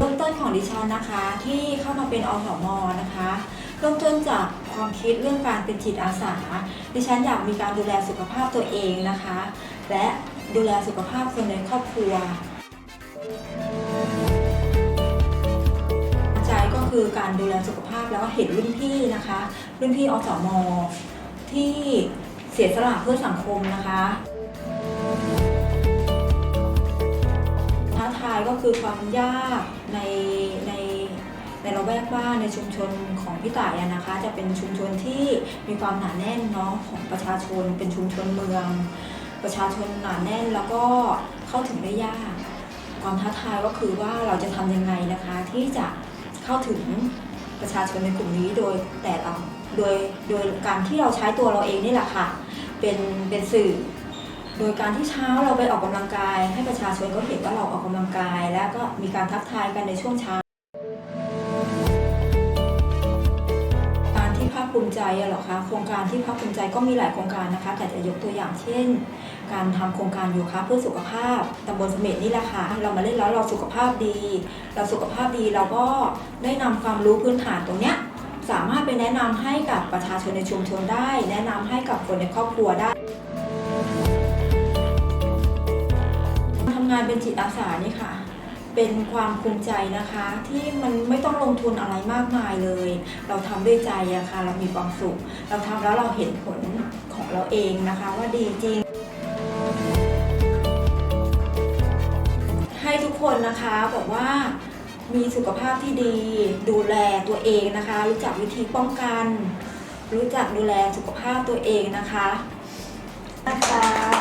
ของดิฉันนะคะที่เข้ามาเป็นอสมนะคะเริ่มต้นจากความคิดเรื่องการเป็นจิตอาสา ดิฉันอยากมีการดูแลสุขภาพตัวเองนะคะ และดูแลสุขภาพคนในครอบครัวใจก็คือการดูแลสุขภาพแล้วก็เห็นรุ่นพี่นะคะ รุ่นพี่อสมที่เสียสละเพื่อสังคมนะคะายก็คือความยากในในในละแวกบ้านในชุมชนของพี่ต่ายนะคะ จะเป็นชุมชนที่มีความหนาแน่นเนาะของประชาชน เป็นชุมชนเมือง ประชาชนหนาแน่นแล้วก็เข้าถึงได้ยาก ความท้าทายก็คือว่าเราจะทำยังไงนะคะ ที่จะเข้าถึงประชาชนในกลุ่มนี้โดยแต่เราโดยโดยการที่เราใช้ตัวเราเองนี่แหละค่ะเป็นเป็นสื่อ โดยการที่เช้าเราไปออกกำลังกาย ให้ประชาชนเขาเห็นว่าเราออกกำลังกาย แล้วก็มีการทักทายกันในช่วงเช้า การที่ภาคภูมิใจอะเหรอคะโครงการที่ภาคภูมิใจก็มีหลายโครงการนะคะ แต่จะยกตัวอย่างเช่น การทำโครงการโยคะเพื่อสุขภาพตำบลเสม็ดนี่แหละค่ะเรามาเล่นแล้วเราสุขภาพดี เราสุขภาพดีเราก็ได้นำความรู้พื้นฐานตรงเนี้ยสามารถไปแนะนำให้กับประชาชนในชุมชนได้ แนะนำให้กับคนในครอบครัวได้านเป็นจิตอาสานี่ค่ะ เป็นความภูมิใจนะคะ ที่มันไม่ต้องลงทุนอะไรมากมายเลย เราทำด้วยใจอะค่ะ เรามีความสุข เราทำแล้วเราเห็นผลของเราเองนะคะ ว่าดีจริง ให้ทุกคนนะคะบอกว่ามีสุขภาพที่ดีดูแลตัวเองนะคะ รู้จักวิธีป้องกัน รู้จักดูแลสุขภาพตัวเองนะคะนะคะ